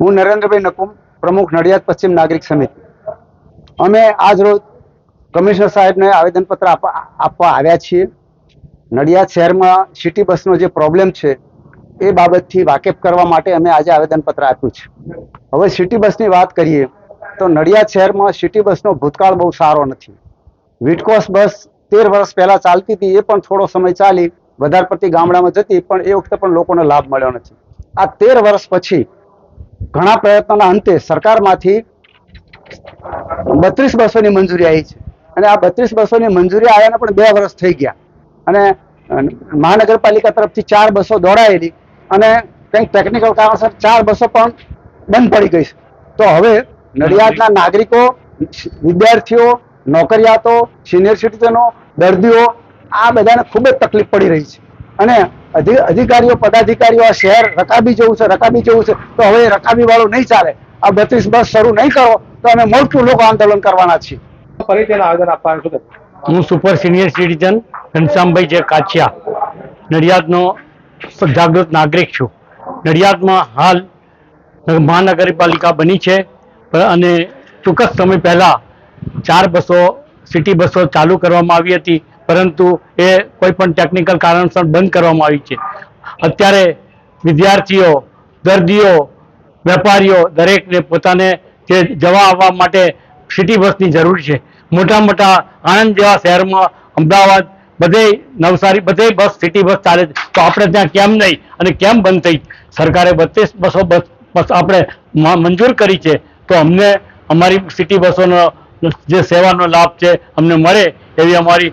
હું નરેન્દ્રભાઈ નકુમ, પ્રમુખ નડિયાદ પશ્ચિમ નાગરિક સમિતિ. અમે આજ રોજ કમિશનર સાહેબને આવેદનપત્ર આપવા આવ્યા છીએ. નડિયાદ શહેરમાં સિટી બસનો જે પ્રોબ્લેમ છે, એ બાબતથી વાકેફ કરવા માટે અમે આજે આવેદનપત્ર આપ્યું છે. હવે સિટી બસની વાત કરીએ, તો નડિયાદ શહેરમાં સિટી બસનો ભૂતકાળ બહુ સારો નથી. વિટકોસ બસ તેર વર્ષ પહેલા ચાલતી હતી, એ પણ થોડો સમય ચાલી વધારે પડતી ગામડામાં જતી પણ એ વખતે પણ લોકોને લાભ મળ્યો નથી. આ તેર વર્ષ પછી ઘણા પ્રયત્નોના અંતે સરકારમાંથી બત્રીસ બસોની મંજૂરી આવી છે. અને આ બત્રીસ બસોની મંજૂરી આવ્યાને પણ બે વર્ષ થઈ ગયા. અને મહાનગરપાલિકા તરફથી ચાર બસો દોડાયેલી અને કંઈક ટેકનિકલ કારણસર ચાર બસો પણ બંધ પડી ગઈ છે. તો હવે નડિયાદના નાગરિકો, વિદ્યાર્થીઓ, નોકરિયાતો સિનિયર સિટીઝનો દર્દીઓ આ બધાને ખૂબ જ તકલીફ પડી રહી છે. અને અધિકારીઓ પદાધિકારીઓ આ શહેર રકાબી જેવું છે રકાબી જેવું છે તો હવે રકાબી વાળું નહીં ચાલે. આ બત્રીસ બસ શરૂ નહીં કરો તો અમે મોટું લોકો આંદોલન કરવાના છીએ. હું સુપર સિનિયર સિટીઝન ઘનશ્યામભાઈ જે કાછિયા નડિયાદનો જાગૃત નાગરિક છું. નડિયાદમાં હાલ મહાનગરપાલિકા બની છે અને ચોક્કસ સમય પહેલાં ચાર બસો સિટી બસો ચાલુ કરવામાં આવી હતી. પરંતુ એ કોઈ પણ ટેકનિકલ કારણસર બંધ કરવામાં આવી છે. અત્યારે વિદ્યાર્થીઓ, દર્દીઓ, વેપારીઓ દરેકને પોતાને જે જવા આવવા માટે સિટી બસની જરૂર છે. મોટા મોટા આણંદ જેવા શહેરમાં અમદાવાદ, બધે નવસારી, બધે બસ સિટી બસ ચાલે છે. તો આપણે ત્યાં કેમ નહીં અને કેમ બંધ થઈ? સરકારે બત્રીસ બસો બસ બસ આપણે મંજૂર કરી છે. તો અમને અમારી સિટી બસોનો જે સેવાનો લાભ છે, અમને મળે એવી અમારી